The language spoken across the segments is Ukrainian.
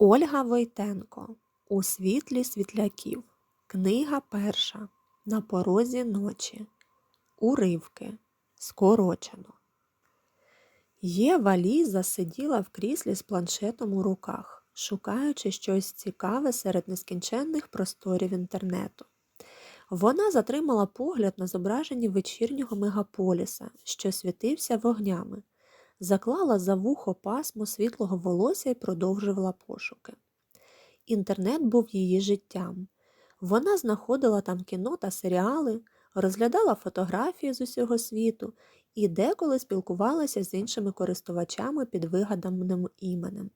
Ольга Войтенко У світлі світляків. Книга перша. На порозі ночі. Уривки. Скорочено. Єва Ліза сиділа в кріслі з планшетом у руках, шукаючи щось цікаве серед нескінченних просторів інтернету. Вона затримала погляд на зображенні вечірнього мегаполіса, що світився вогнями, заклала за вухо пасмо світлого волосся і продовжувала пошуки. Інтернет був її життям. Вона знаходила там кіно та серіали, розглядала фотографії з усього світу і деколи спілкувалася з іншими користувачами під вигаданим іменем,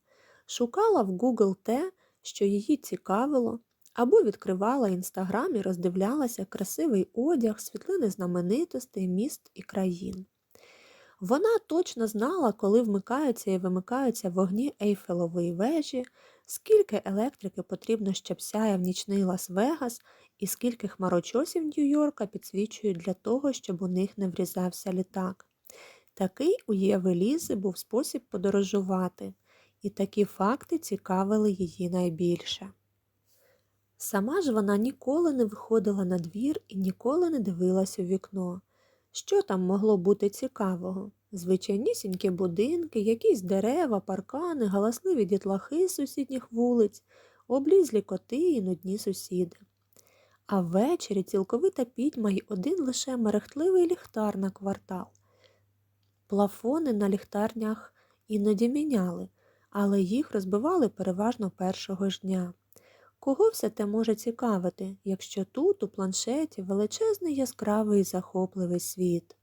шукала в Google те, що її цікавило, або відкривала інстаграм і роздивлялася красивий одяг, світлини знаменитостей, міст і країн. Вона точно знала, коли вмикаються і вимикаються вогні Ейфелової вежі, скільки електрики потрібно, щоб сяяв нічний Лас-Вегас, і скільки хмарочосів Нью-Йорка підсвічують для того, щоб у них не врізався літак. Такий у Єви Лізи був спосіб подорожувати, і такі факти цікавили її найбільше. Сама ж вона ніколи не виходила на двір і ніколи не дивилась у вікно. Що там могло бути цікавого? Звичайнісінькі будинки, якісь дерева, паркани, галасливі дітлахи сусідніх вулиць, облізлі коти і нудні сусіди. А ввечері цілковита пітьма й один лише мерехтливий ліхтар на квартал. Плафони на ліхтарнях іноді міняли, але їх розбивали переважно першого ж дня. Кого все те може цікавити, якщо тут, у планшеті, величезний яскравий захопливий світ?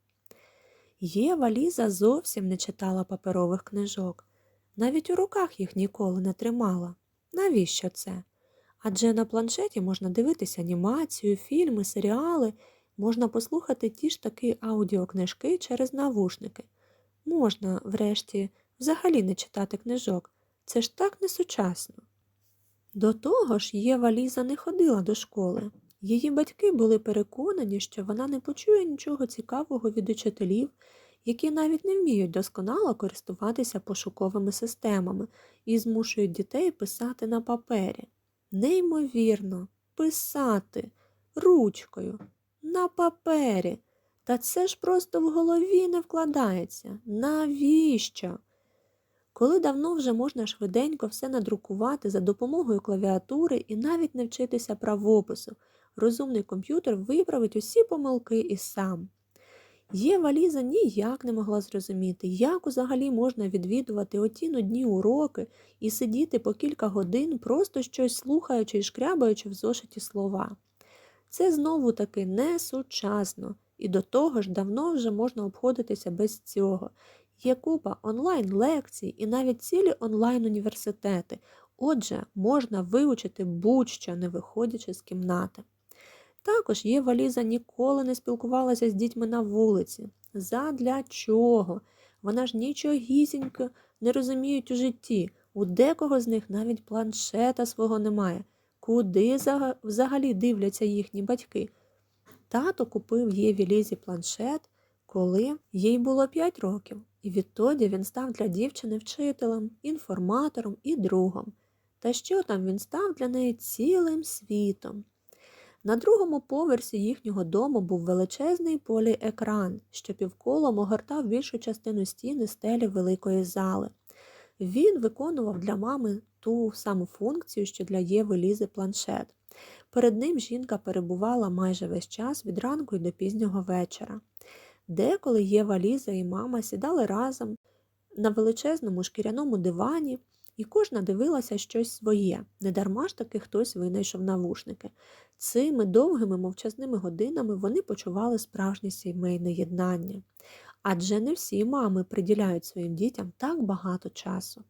Єва Ліза зовсім не читала паперових книжок, навіть у руках їх ніколи не тримала. Навіщо це? Адже на планшеті можна дивитися анімацію, фільми, серіали, можна послухати ті ж таки аудіокнижки через навушники. Можна, врешті, взагалі не читати книжок. Це ж так несучасно. До того ж, Єва Ліза не ходила до школи. Її батьки були переконані, що вона не почує нічого цікавого від учителів, які навіть не вміють досконало користуватися пошуковими системами і змушують дітей писати на папері. Неймовірно, писати ручкою, на папері. Та це ж просто в голові не вкладається. Навіщо? Коли давно вже можна швиденько все надрукувати за допомогою клавіатури і навіть не вчитися правопису, розумний комп'ютер виправить усі помилки і сам. Єва Ліза ніяк не могла зрозуміти, як взагалі можна відвідувати оті нудні уроки і сидіти по кілька годин, просто щось слухаючи і шкрябаючи в зошиті слова. Це знову таки не сучасно, і до того ж давно вже можна обходитися без цього. Є купа онлайн-лекцій і навіть цілі онлайн-університети, отже, можна вивчити будь-що, не виходячи з кімнати. Також Єва Ліза ніколи не спілкувалася з дітьми на вулиці. Задля чого? Вона ж нічогісінько не розуміють у житті. У декого з них навіть планшета свого немає. Куди взагалі дивляться їхні батьки? Тато купив Єві Лізі планшет, коли їй було 5 років, і відтоді він став для дівчини вчителем, інформатором і другом. Та що там він став для неї цілим світом? На другому поверсі їхнього дому був величезний поліекран, що півколом огортав більшу частину стіни стелі великої зали. Він виконував для мами ту саму функцію, що для Єви лізи планшет. Перед ним жінка перебувала майже весь час від ранку й до пізнього вечора. Деколи Єва Ліза і мама сідали разом на величезному шкіряному дивані і кожна дивилася щось своє, недарма ж таки хтось винайшов навушники. Цими довгими мовчазними годинами вони почували справжнє сімейне єднання. Адже не всі мами приділяють своїм дітям так багато часу.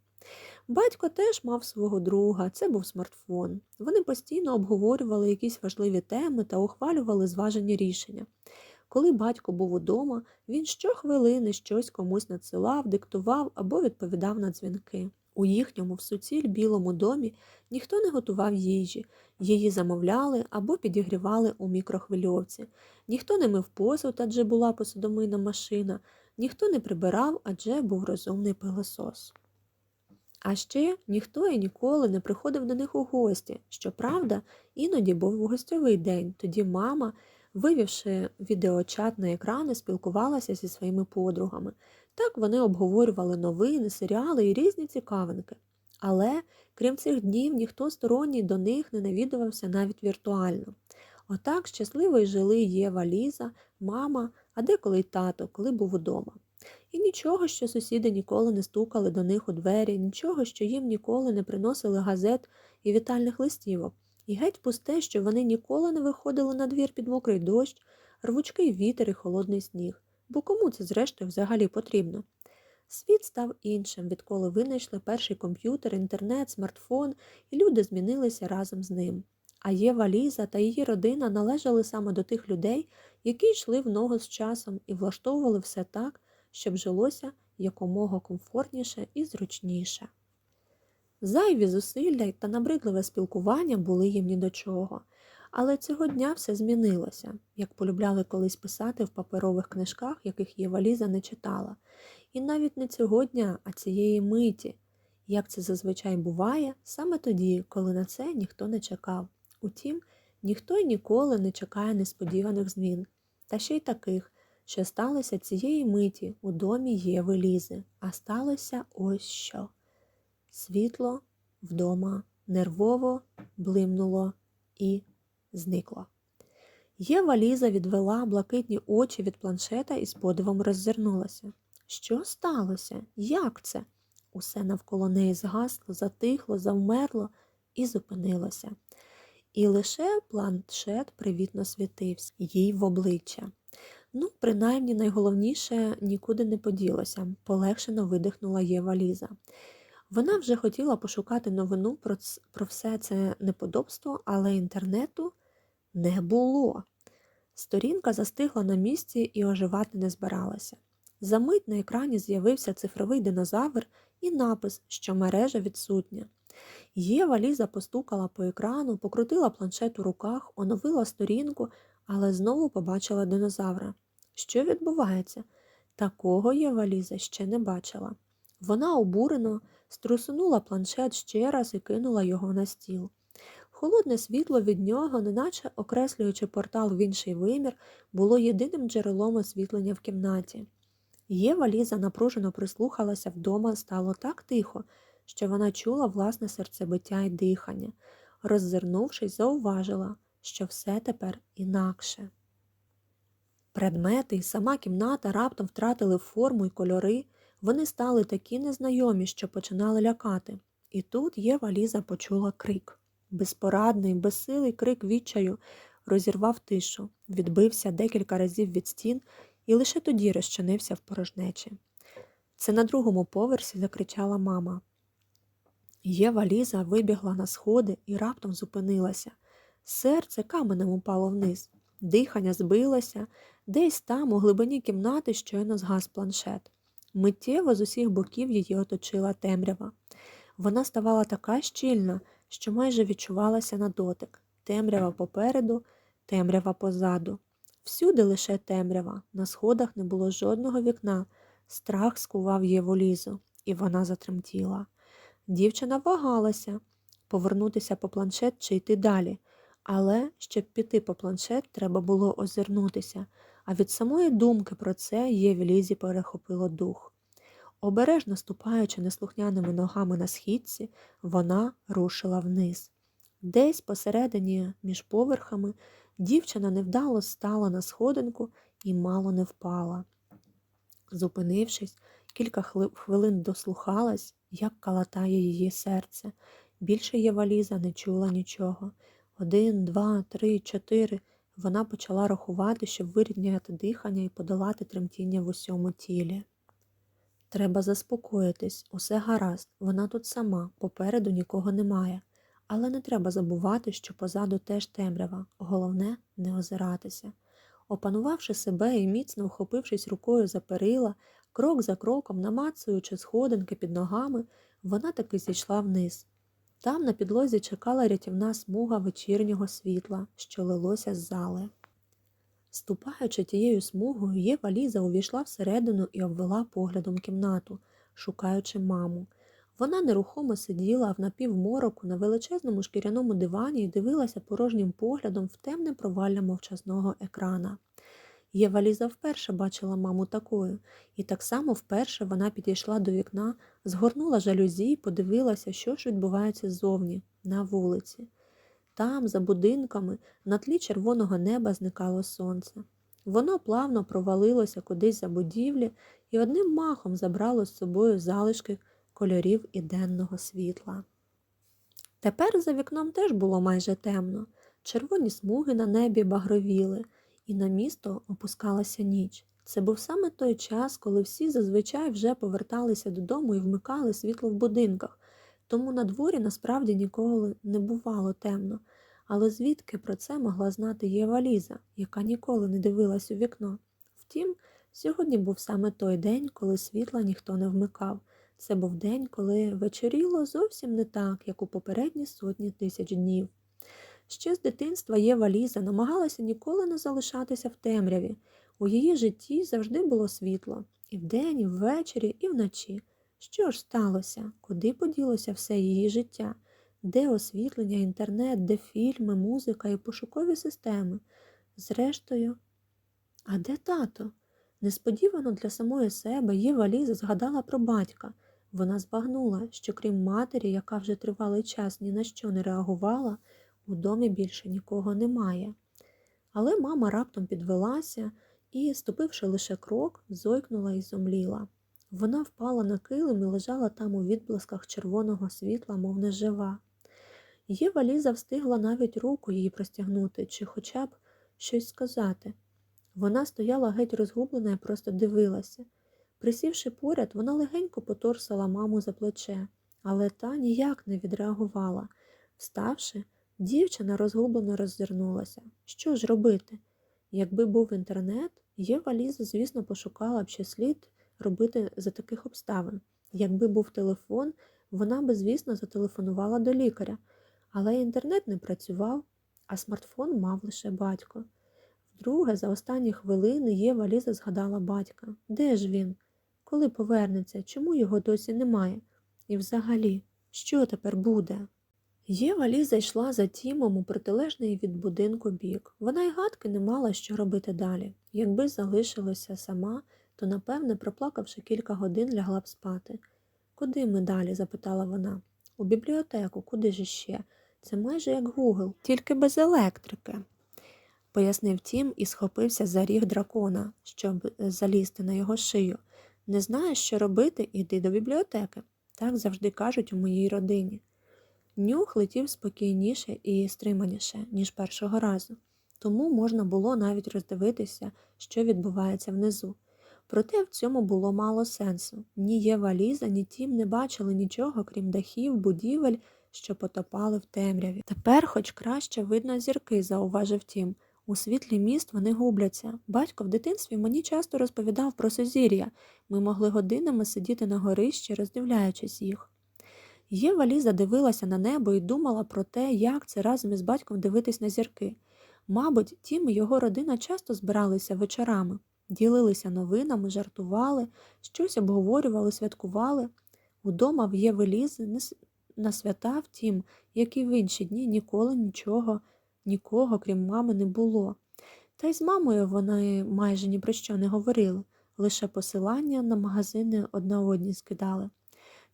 Батько теж мав свого друга, це був смартфон. Вони постійно обговорювали якісь важливі теми та ухвалювали зважені рішення. Коли батько був удома, він щохвилини щось комусь надсилав, диктував або відповідав на дзвінки. У їхньому в суціль білому домі ніхто не готував їжі, її замовляли або підігрівали у мікрохвильовці, ніхто не мив посуд, адже була посудомийна машина, ніхто не прибирав, адже був розумний пилосос. А ще ніхто і ніколи не приходив до них у гості. Щоправда, іноді був гостьовий день. Тоді мама, вивівши відеочат на екрани, спілкувалася зі своїми подругами. Так вони обговорювали новини, серіали і різні цікавинки. Але, крім цих днів, ніхто сторонній до них не навідувався навіть віртуально. Отак щасливо й жили Єва, Ліза, мама, а деколи й тато, коли був удома. І нічого, що сусіди ніколи не стукали до них у двері, нічого, що їм ніколи не приносили газет і вітальних листівок, і геть пусте, що вони ніколи не виходили на двір під мокрий дощ, рвучкий вітер і холодний сніг. Бо кому це, зрештою, взагалі потрібно? Світ став іншим, відколи винайшли перший комп'ютер, інтернет, смартфон, і люди змінилися разом з ним. А Єва Ліза та її родина належали саме до тих людей, які йшли в ногу з часом і влаштовували все так, щоб жилося якомога комфортніше і зручніше. Зайві зусилля та набридливе спілкування були їм ні до чого, але цього дня все змінилося, як полюбляли колись писати в паперових книжках, яких Єва Ліза не читала. І навіть не цього дня, а цієї миті, як це зазвичай буває, саме тоді, коли на це ніхто не чекав. Утім, ніхто й ніколи не чекає несподіваних змін, та ще й таких, що сталося цієї миті у домі Єви Лізи, а сталося ось що. Світло вдома нервово блимнуло і зникло. Єва Ліза відвела блакитні очі від планшета і з подивом роззирнулася. Що сталося? Як це? Усе навколо неї згасло, затихло, завмерло і зупинилося. І лише планшет привітно світився їй в обличчя. Ну, принаймні, найголовніше нікуди не поділося, полегшено видихнула Єва Ліза. Вона вже хотіла пошукати новину про, про все це неподобство, але інтернету не було. Сторінка застигла на місці і оживати не збиралася. Замить на екрані з'явився цифровий динозавр і напис, що мережа відсутня. Єва Ліза постукала по екрану, покрутила планшет у руках, оновила сторінку, але знову побачила динозавра. Що відбувається? Такого Єва Ліза ще не бачила. Вона обурено струсунула планшет ще раз і кинула його на стіл. Холодне світло від нього, неначе окреслюючи портал в інший вимір, було єдиним джерелом освітлення в кімнаті. Єва Ліза напружено прислухалася вдома, стало так тихо, що вона чула власне серцебиття і дихання. Роззирнувшись, зауважила, що все тепер інакше. Предмети і сама кімната раптом втратили форму і кольори, вони стали такі незнайомі, що починали лякати. І тут Єва Ліза почула крик. Безпорадний, безсилий крик відчаю розірвав тишу, відбився декілька разів від стін і лише тоді розчинився в порожнечі. Це на другому поверсі закричала мама. Єва Ліза вибігла на сходи і раптом зупинилася. Серце каменем упало вниз, дихання збилося, десь там, у глибині кімнати, щойно згас планшет. Миттєво з усіх боків її оточила темрява. Вона ставала така щільна, що майже відчувалася на дотик. Темрява попереду, темрява позаду. Всюди лише темрява, на сходах не було жодного вікна. Страх скував Єву лізу, і вона затремтіла. Дівчина вагалася повернутися по планшет чи йти далі, але щоб піти по планшет, треба було озирнутися, а від самої думки про це Єві лізі перехопило дух. Обережно ступаючи неслухняними ногами на східці, вона рушила вниз. Десь посередині між поверхами дівчина невдало стала на сходинку і мало не впала. Зупинившись, кілька хвилин дослухалась, як калатає її серце. Більше Єва Ліза не чула нічого. Один, два, три, чотири. Вона почала рахувати, щоб вирівняти дихання і подолати тремтіння в усьому тілі. Треба заспокоїтись, усе гаразд, вона тут сама, попереду нікого немає. Але не треба забувати, що позаду теж темрява, головне не озиратися. Опанувавши себе і міцно вхопившись рукою за перила, крок за кроком, намацуючи сходинки під ногами, вона таки зійшла вниз. Там на підлозі чекала рятівна смуга вечірнього світла, що лилося з зали. Ступаючи тією смугою, Єва Ліза увійшла всередину і обвела поглядом кімнату, шукаючи маму. Вона нерухомо сиділа в напівмороку на величезному шкіряному дивані і дивилася порожнім поглядом в темне провалля мовчазного екрана. Єва Ліза вперше бачила маму такою, і так само вперше вона підійшла до вікна, згорнула жалюзі і подивилася, що ж відбувається ззовні, на вулиці. Там, за будинками, на тлі червоного неба зникало сонце. Воно плавно провалилося кудись за будівлі і одним махом забрало з собою залишки кольорів і денного світла. Тепер за вікном теж було майже темно. Червоні смуги на небі багровіли, і на місто опускалася ніч. Це був саме той час, коли всі зазвичай вже поверталися додому і вмикали світло в будинках, тому на дворі насправді ніколи не бувало темно. Але звідки про це могла знати Єва Ліза, яка ніколи не дивилась у вікно? Втім, сьогодні був саме той день, коли світла ніхто не вмикав. Це був день, коли вечоріло зовсім не так, як у попередні сотні тисяч днів. Ще з дитинства Єва Ліза намагалася ніколи не залишатися в темряві. У її житті завжди було світло і вдень, і ввечері, і вночі. Що ж сталося? Куди поділося все її життя? Де освітлення, інтернет, де фільми, музика і пошукові системи? Зрештою, а де тато? Несподівано для самої себе Єва Ліза згадала про батька. Вона збагнула, що крім матері, яка вже тривалий час ні на що не реагувала, у домі більше нікого немає. Але мама раптом підвелася і, ступивши лише крок, зойкнула і зомліла. Вона впала на килим і лежала там у відблисках червоного світла, мов нежива. Єва Ліза встигла навіть руку її простягнути чи хоча б щось сказати. Вона стояла геть розгублена і просто дивилася. Присівши поряд, вона легенько поторсила маму за плече, але та ніяк не відреагувала. Вставши, дівчина розгублено роззирнулася. Що ж робити? Якби був інтернет, Єва Ліза, звісно, пошукала б, що слід робити за таких обставин. Якби був телефон, вона би, звісно, зателефонувала до лікаря, але інтернет не працював, а смартфон мав лише батько. Вдруге, за останні хвилини Єва Ліза згадала батька. Де ж він? Коли повернеться, чому його досі немає? І взагалі, що тепер буде? Єва Ліза йшла за Тімом у протилежний від будинку бік. Вона й гадки не мала, що робити далі. Якби залишилася сама, то, напевне, проплакавши кілька годин, лягла б спати. Куди ми далі? запитала вона. У бібліотеку, куди ж іще? Це майже як Гугл, тільки без електрики, пояснив Тім і схопився за ріг дракона, щоб залізти на його шию. Не знаєш, що робити, іди до бібліотеки. Так завжди кажуть у моїй родині. Нюх летів спокійніше і стриманіше, ніж першого разу, тому можна було навіть роздивитися, що відбувається внизу. Проте в цьому було мало сенсу. Ні Єва Ліза, ні Тім не бачили нічого, крім дахів, будівель, що потопали в темряві. Тепер, хоч краще видно зірки, зауважив Тім. У світлі міст вони губляться. Батько в дитинстві мені часто розповідав про сузір'я. Ми могли годинами сидіти на горищі, роздивляючись їх. Єва Ліза дивилася на небо і думала про те, як це разом із батьком дивитись на зірки. Мабуть, тім і його родина часто збиралися вечорами, ділилися новинами, жартували, щось обговорювали, святкували. Удома в Єви Лізи на свята, втім, як і в інші дні, ніколи нічого, нікого, крім мами, не було. Та й з мамою вони майже ні про що не говорили, лише посилання на магазини одна одній скидали.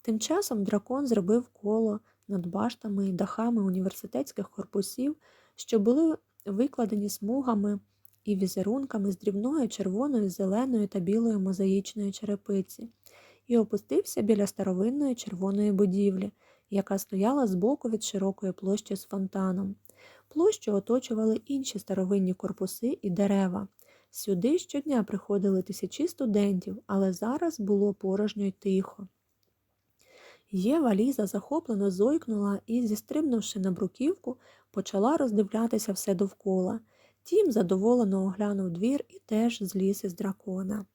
Тим часом дракон зробив коло над баштами і дахами університетських корпусів, що були викладені смугами і візерунками з дрібної червоної, зеленої та білої мозаїчної черепиці, і опустився біля старовинної червоної будівлі, яка стояла збоку від широкої площі з фонтаном. Площу оточували інші старовинні корпуси і дерева. Сюди щодня приходили тисячі студентів, але зараз було порожньо й тихо. Єва Ліза захоплено зойкнула і, зістрибнувши на бруківку, почала роздивлятися все довкола. Тім задоволено оглянув двір і теж зліз із дракона.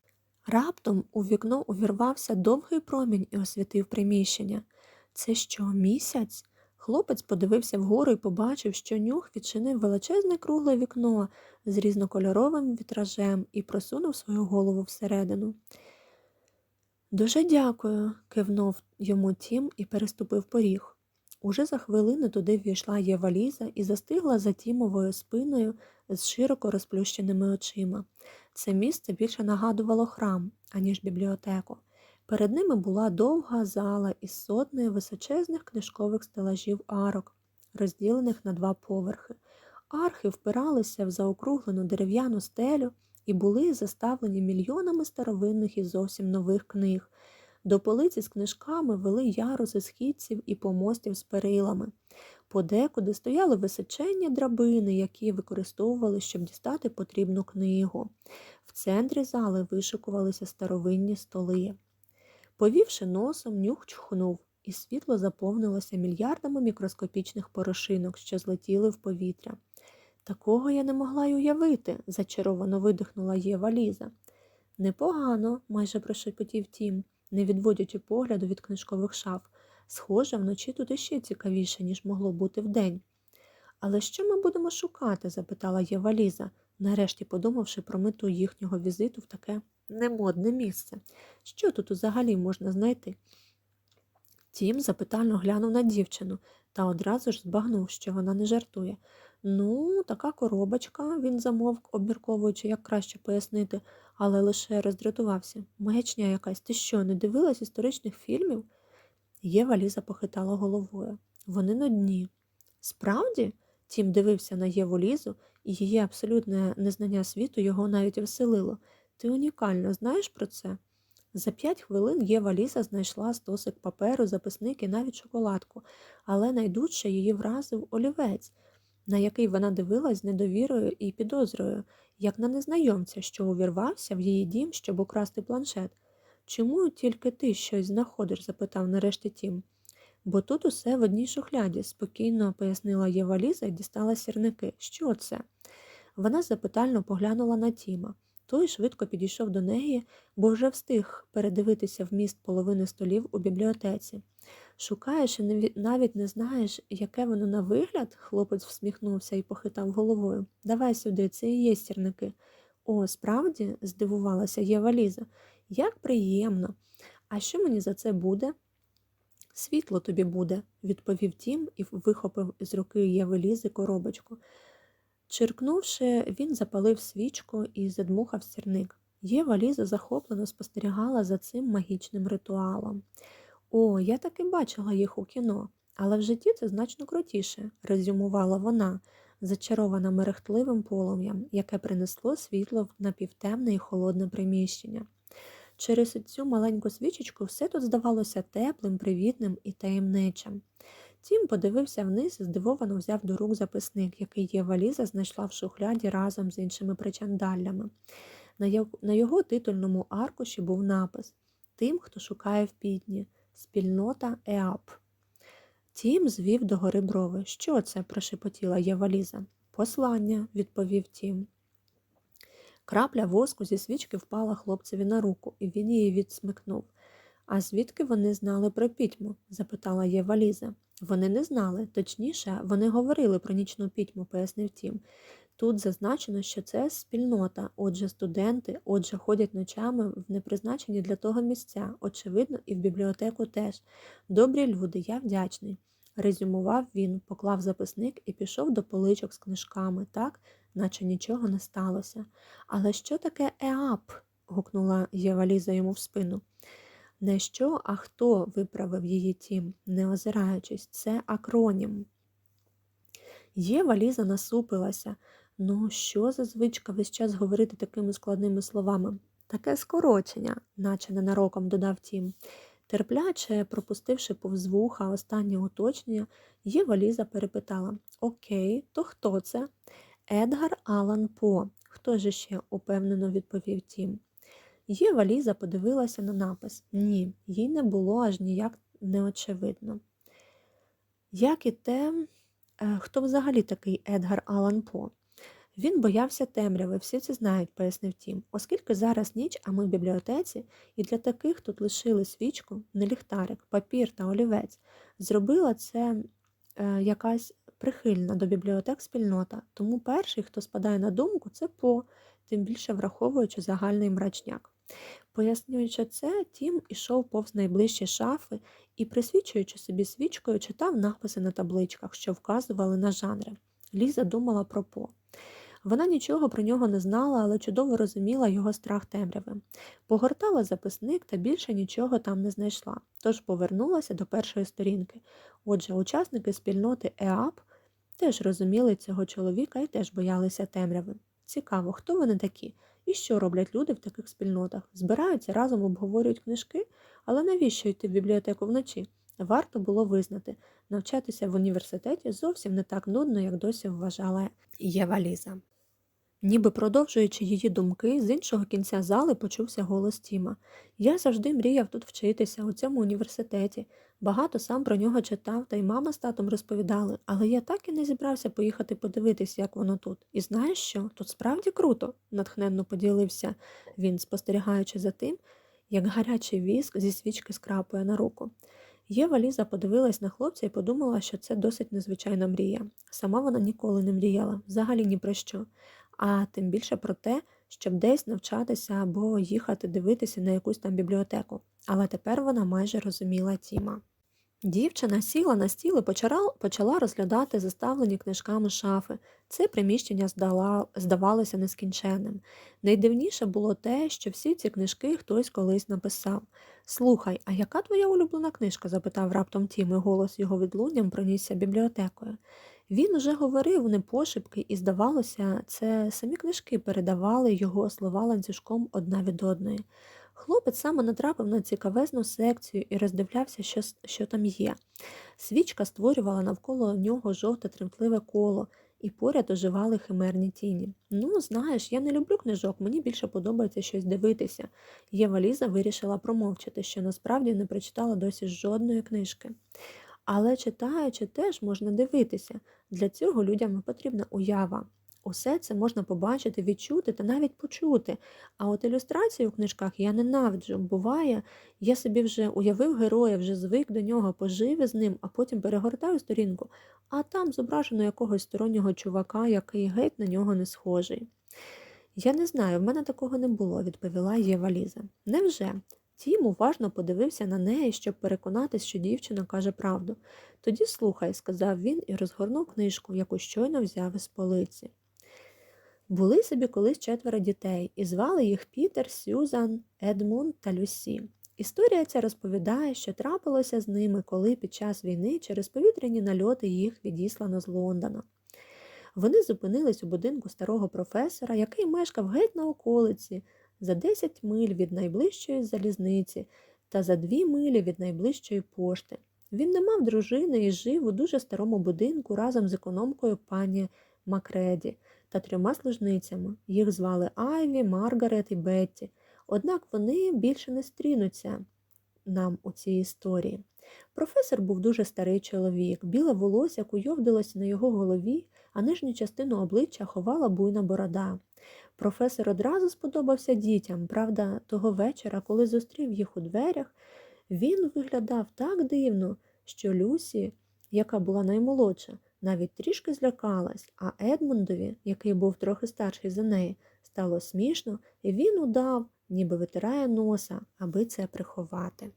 Раптом у вікно увірвався довгий промінь і освітив приміщення. Це що, місяць? Хлопець подивився вгору і побачив, що нюх відчинив величезне кругле вікно з різнокольоровим вітражем і просунув свою голову всередину. Дуже дякую, кивнув йому Тім і переступив поріг. Уже за хвилину туди ввійшла Єва Ліза і застигла за Тімовою спиною з широко розплющеними очима. Це місце більше нагадувало храм, аніж бібліотеку. Перед ними була довга зала із сотнею височезних книжкових стелажів арок, розділених на два поверхи. Архи впиралися в заокруглену дерев'яну стелю і були заставлені мільйонами старовинних і зовсім нових книг. До полиці з книжками вели яруси східців і помостів з перилами. Подекуди стояли височенні драбини, які використовували, щоб дістати потрібну книгу. В центрі зали вишикувалися старовинні столи. Повівши носом, нюх чхнув, і світло заповнилося мільярдами мікроскопічних порошинок, що злетіли в повітря. Такого я не могла й уявити, зачаровано видихнула Єва Ліза. Непогано, майже прошепотів Тім, не відводячи погляду від книжкових шаф. Схоже, вночі тут іще цікавіше, ніж могло бути вдень. Але що ми будемо шукати? запитала Єва Ліза, нарешті подумавши про мету їхнього візиту в таке немодне місце. Що тут взагалі можна знайти? Тім запитально глянув на дівчину та одразу ж збагнув, що вона не жартує. Ну, така коробочка, він замовк, обмірковуючи, як краще пояснити, але лише роздратувався. Маячня якась, ти що, не дивилась історичних фільмів? Єва Ліза похитала головою. Вони на дні. Справді, Тім дивився на Єву Лізу, і її абсолютне незнання світу його навіть веселило. Ти унікально знаєш про це? За п'ять хвилин Єва Ліза знайшла стосик паперу, записник і навіть шоколадку, але найдужче її вразив олівець, на який вона дивилась з недовірою і підозрою, як на незнайомця, що увірвався в її дім, щоб украсти планшет. Чому тільки ти щось знаходиш? запитав нарешті Тім. Бо тут усе в одній шухляді, спокійно пояснила Єва Ліза і дістала сірники. Що це? Вона запитально поглянула на Тіма. Той швидко підійшов до неї, бо вже встиг передивитися вміст половини столів у бібліотеці. Шукаєш і навіть не знаєш, яке воно на вигляд, хлопець всміхнувся і похитав головою. Давай сюди, це і є стірники. О, справді, здивувалася Єва Ліза. Як приємно. А що мені за це буде? Світло тобі буде, відповів Тім і вихопив з руки Єви Лізи коробочку. Чиркнувши, він запалив свічку і задмухав сірник. Єва Ліза захоплено спостерігала за цим магічним ритуалом. О, я таки бачила їх у кіно, але в житті це значно крутіше, резюмувала вона, зачарована мерехтливим полум'ям, яке принесло світло в напівтемне і холодне приміщення. Через цю маленьку свічечку все тут здавалося теплим, привітним і таємничим. Тім подивився вниз і здивовано взяв до рук записник, який Ліза знайшла в шухляді разом з іншими причандаллями. На його титульному аркуші був напис Тим, хто шукає в пітні, спільнота ЕАП. Тім звів до гори брови. Що це? прошепотіла Єва Ліза. Послання, відповів Тім. Крапля воску зі свічки впала хлопцеві на руку, і він її відсмикнув. А звідки вони знали про пітьму? запитала Єва Ліза. Вони не знали, точніше, вони говорили про нічну пітьму, пояснив Тім. Тут зазначено, що це спільнота, отже, студенти, отже, ходять ночами в непризначені для того місця, очевидно, і в бібліотеку теж. Добрі люди, я вдячний. Резюмував він, поклав записник і пішов до поличок з книжками, так, наче нічого не сталося. Але що таке ЕАП? гукнула Єва Ліза йому в спину. Не що, а хто виправив її тім, не озираючись, це акронім. Єва Ліза насупилася. Ну, що за звичка весь час говорити такими складними словами? Таке скорочення, наче ненароком додав тім. Терпляче, пропустивши повз вуха останнє уточнення, Єва Ліза перепитала Окей, то хто це? Едгар Алан По. Хто ж ще? упевнено відповів Тім. Єва Ліза подивилася на напис. Ні, їй не було аж ніяк неочевидно. Як і те, е, хто взагалі такий Едгар Алан По? Він боявся темряви, всі це знають, пояснив Тім, оскільки зараз ніч, а ми в бібліотеці, і для таких тут лишили свічку, не ліхтарик, папір та олівець. Зробила це е, якась прихильна до бібліотек спільнота, тому перший, хто спадає на думку, це По, тим більше враховуючи загальний мрачняк. Пояснюючи це, Тім ішов повз найближчі шафи і, присвічуючи собі свічкою, читав написи на табличках, що вказували на жанри. Ліза думала про По. Вона нічого про нього не знала, але чудово розуміла його страх темряви. Погортала записник та більше нічого там не знайшла, тож повернулася до першої сторінки. Отже, учасники спільноти ЕАП теж розуміли цього чоловіка і теж боялися темряви. Цікаво, хто вони такі і що роблять люди в таких спільнотах? Збираються разом обговорюють книжки, але навіщо йти в бібліотеку вночі? Варто було визнати, навчатися в університеті зовсім не так нудно, як досі вважала Єва Ліза. Ніби продовжуючи її думки, з іншого кінця зали почувся голос Тіма. Я завжди мріяв тут вчитися, у цьому університеті. Багато сам про нього читав, та й мама з татом розповідали, але я так і не зібрався поїхати подивитись, як воно тут. І знаєш що? Тут справді круто, натхненно поділився він, спостерігаючи за тим, як гарячий віск зі свічки скрапує на руку. Єва Ліза подивилась на хлопця і подумала, що це досить незвичайна мрія. Сама вона ніколи не мріяла, взагалі ні про що а тим більше про те, щоб десь навчатися або їхати дивитися на якусь там бібліотеку. Але тепер вона майже розуміла Тіма. Дівчина сіла на стіл і почала, розглядати заставлені книжками шафи. Це приміщення здавалося нескінченним. Найдивніше було те, що всі ці книжки хтось колись написав. Слухай, а яка твоя улюблена книжка? запитав раптом Тім, і голос його відлунням пронісся бібліотекою. Він уже говорив не пошепки, і, здавалося, це самі книжки передавали його слова ланцюжком одна від одної. Хлопець саме натрапив на цікавезну секцію і роздивлявся, що що там є. Свічка створювала навколо нього жовте тремтливе коло, і поряд оживали химерні тіні. Ну, знаєш, я не люблю книжок, мені більше подобається щось дивитися. Єва Ліза вирішила промовчати, що насправді не прочитала досі жодної книжки. Але читаючи, теж можна дивитися. Для цього людям потрібна уява. Усе це можна побачити, відчути та навіть почути. А от ілюстрації у книжках я ненавиджу. Буває, я собі вже уявив героя, вже звик до нього, пожив із ним, а потім перегортаю сторінку, а там зображено якогось стороннього чувака, який геть на нього не схожий. Я не знаю, в мене такого не було, відповіла Єва Ліза. Невже? Тім уважно подивився на неї, щоб переконатись, що дівчина каже правду. Тоді слухай, сказав він і розгорнув книжку, яку щойно взяв із полиці. Були собі колись четверо дітей, і звали їх Пітер, Сюзан, Едмунд та Люсі. Історія ця розповідає, що трапилося з ними, коли під час війни через повітряні нальоти їх відіслано з Лондона. Вони зупинились у будинку старого професора, який мешкав геть на околиці, за 10 миль від найближчої залізниці та за 2 милі від найближчої пошти. Він не мав дружини і жив у дуже старому будинку разом з економкою пані Макреді та трьома служницями. Їх звали Айві, Маргарет і Бетті. Однак вони більше не стрінуться нам у цій історії. Професор був дуже старий чоловік, біле волосся куйовдилося на його голові, а нижню частину обличчя ховала буйна борода. Професор одразу сподобався дітям, правда, того вечора, коли зустрів їх у дверях, він виглядав так дивно, що Люсі, яка була наймолодша, навіть трішки злякалась, а Едмундові, який був трохи старший за неї, стало смішно, і він удав, ніби витирає носа, аби це приховати.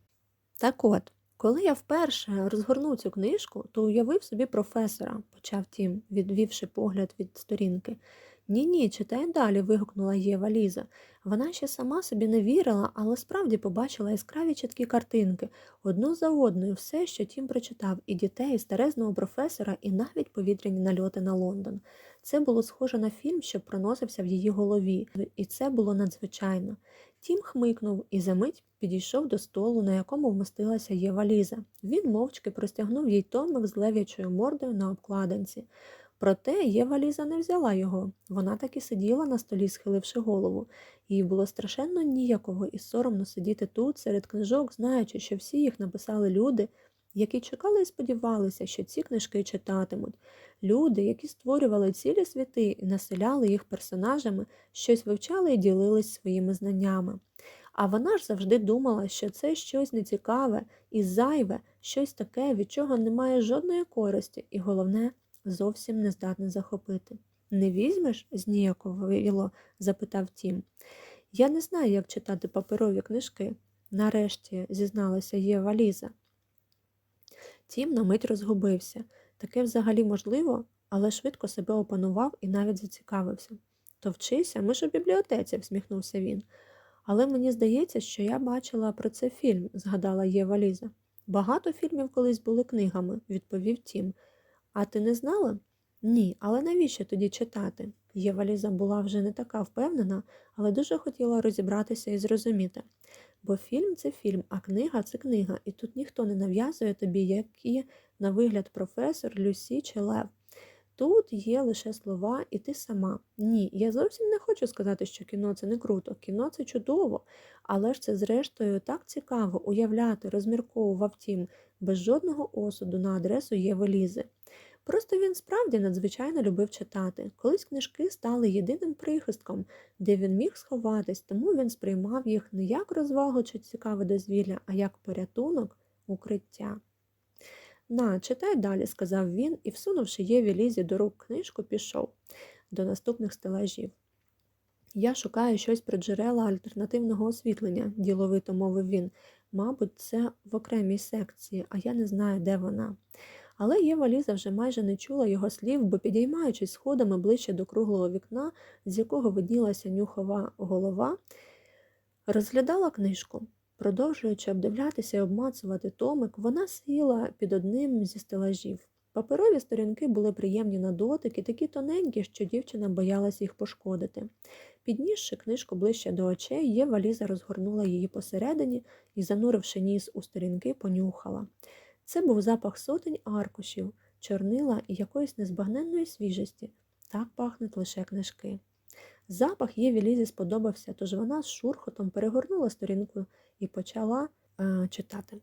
Так от, коли я вперше розгорнув цю книжку, то уявив собі професора, почав тім, відвівши погляд від сторінки. Ні, ні, читай далі. вигукнула Єва Ліза. Вона ще сама собі не вірила, але справді побачила яскраві чіткі картинки, одну за одною, все, що тім прочитав, і дітей, і старезного професора, і навіть повітряні нальоти на Лондон. Це було схоже на фільм, що проносився в її голові, і це було надзвичайно. Тім хмикнув і за мить підійшов до столу, на якому вмостилася Єва Ліза. Він мовчки простягнув їй томик з лев'ячою мордою на обкладинці. Проте Єва Ліза не взяла його. Вона так і сиділа на столі, схиливши голову. Їй було страшенно ніяково і соромно сидіти тут, серед книжок, знаючи, що всі їх написали люди, які чекали і сподівалися, що ці книжки читатимуть. Люди, які створювали цілі світи і населяли їх персонажами, щось вивчали і ділились своїми знаннями. А вона ж завжди думала, що це щось нецікаве і зайве, щось таке, від чого немає жодної користі, і головне зовсім не здатне захопити. Не візьмеш? зніяковіло запитав Тім. Я не знаю, як читати паперові книжки, нарешті зізналася Єва Ліза. Тім на мить розгубився. Таке взагалі можливо, але швидко себе опанував і навіть зацікавився. То вчися, ми ж у бібліотеці, всміхнувся він. Але мені здається, що я бачила про це фільм, згадала Єва Ліза. Багато фільмів колись були книгами, відповів Тім. А ти не знала? Ні, але навіщо тоді читати? Єва Ліза була вже не така впевнена, але дуже хотіла розібратися і зрозуміти. Бо фільм це фільм, а книга це книга, і тут ніхто не нав'язує тобі, які на вигляд професор, Люсі чи Лев. Тут є лише слова, і ти сама. Ні, я зовсім не хочу сказати, що кіно це не круто. Кіно це чудово, але ж це, зрештою, так цікаво уявляти, розмірковував тім, без жодного осуду на адресу Єви Лізи. Просто він справді надзвичайно любив читати. Колись книжки стали єдиним прихистком, де він міг сховатись, тому він сприймав їх не як розвагу чи цікаве дозвілля, а як порятунок, укриття. На, читай далі, сказав він і, всунувши Єві Лізі до рук книжку, пішов до наступних стелажів. Я шукаю щось про джерела альтернативного освітлення, діловито мовив він. Мабуть, це в окремій секції, а я не знаю, де вона. Але Єва Ліза вже майже не чула його слів, бо, підіймаючись сходами ближче до круглого вікна, з якого виднілася нюхова голова, розглядала книжку. Продовжуючи обдивлятися і обмацувати томик, вона сіла під одним зі стелажів. Паперові сторінки були приємні на дотик і такі тоненькі, що дівчина боялася їх пошкодити. Піднісши книжку ближче до очей, Єва Ліза розгорнула її посередині і, зануривши ніс у сторінки, понюхала. Це був запах сотень аркушів, чорнила і якоїсь незбагненної свіжості. Так пахнуть лише книжки. Запах Єві Лізі сподобався, тож вона з шурхотом перегорнула сторінку і почала е, читати.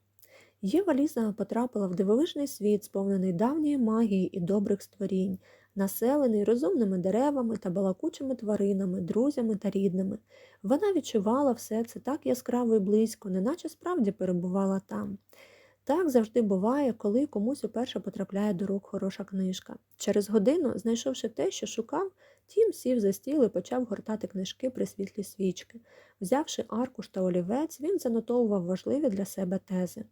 Єва Ліза потрапила в дивовижний світ, сповнений давньої магії і добрих створінь, населений розумними деревами та балакучими тваринами, друзями та рідними. Вона відчувала все це так яскраво і близько, неначе справді перебувала там. Так завжди буває, коли комусь уперше потрапляє до рук хороша книжка. Через годину, знайшовши те, що шукав, тім сів за стіл і почав гортати книжки при світлі свічки. Взявши аркуш та олівець, він занотовував важливі для себе тези.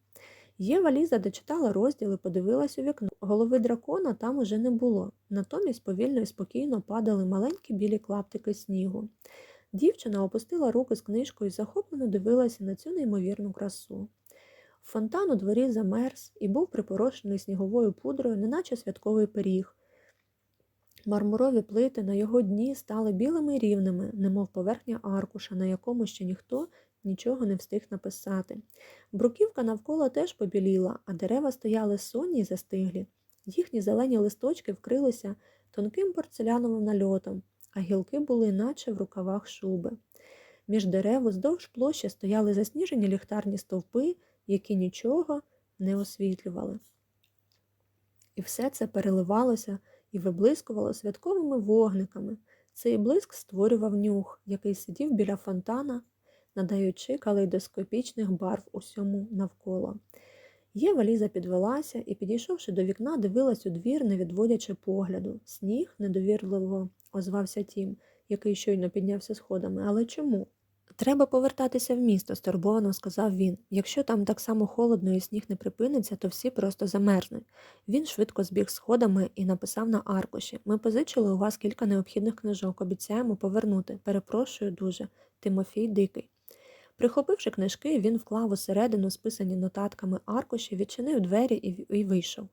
Єва Ліза дочитала розділ і подивилась у вікно. Голови дракона там уже не було, натомість повільно і спокійно падали маленькі білі клаптики снігу. Дівчина опустила руки з книжкою і захоплено дивилася на цю неймовірну красу. Фонтан у дворі замерз і був припорошений сніговою пудрою, неначе святковий пиріг. Мармурові плити на його дні стали білими і рівними, немов поверхня аркуша, на якому ще ніхто нічого не встиг написати. Бруківка навколо теж побіліла, а дерева стояли сонні й застиглі. Їхні зелені листочки вкрилися тонким порцеляновим нальотом, а гілки були наче в рукавах шуби. Між дерев уздовж площі стояли засніжені ліхтарні стовпи, які нічого не освітлювали. І все це переливалося і виблискувало святковими вогниками. Цей блиск створював нюх, який сидів біля фонтана, надаючи калейдоскопічних барв усьому навколо. Єва Ліза підвелася і, підійшовши до вікна, дивилась у двір, не відводячи погляду. Сніг недовірливо озвався тім, який щойно піднявся сходами. Але чому? Треба повертатися в місто, стурбовано сказав він. Якщо там так само холодно і сніг не припиниться, то всі просто замерзнуть. Він швидко збіг сходами і написав на аркуші Ми позичили у вас кілька необхідних книжок, обіцяємо повернути. Перепрошую дуже, Тимофій Дикий. Прихопивши книжки, він вклав усередину списані нотатками аркуші, відчинив двері і, вийшов.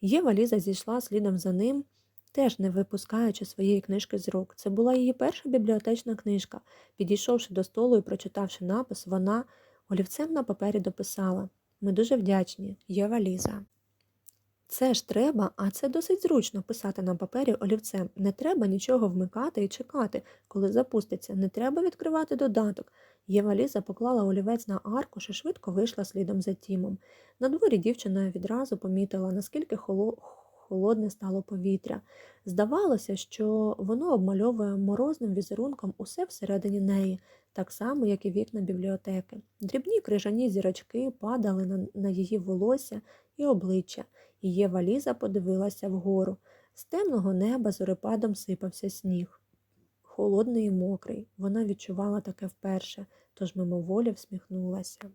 Єва Ліза зійшла слідом за ним теж не випускаючи своєї книжки з рук. Це була її перша бібліотечна книжка. Підійшовши до столу і прочитавши напис, вона олівцем на папері дописала Ми дуже вдячні, Єва Ліза. Це ж треба, а це досить зручно писати на папері олівцем. Не треба нічого вмикати і чекати, коли запуститься. Не треба відкривати додаток. Єва Ліза поклала олівець на аркуш і швидко вийшла слідом за Тімом. На дворі дівчина відразу помітила, наскільки холодне стало повітря. Здавалося, що воно обмальовує морозним візерунком усе всередині неї, так само, як і вікна бібліотеки. Дрібні крижані зірочки падали на, на її волосся і обличчя, і Єва Ліза подивилася вгору. З темного неба зорепадом сипався сніг. холодний і мокрий. Вона відчувала таке вперше, тож мимоволі всміхнулася.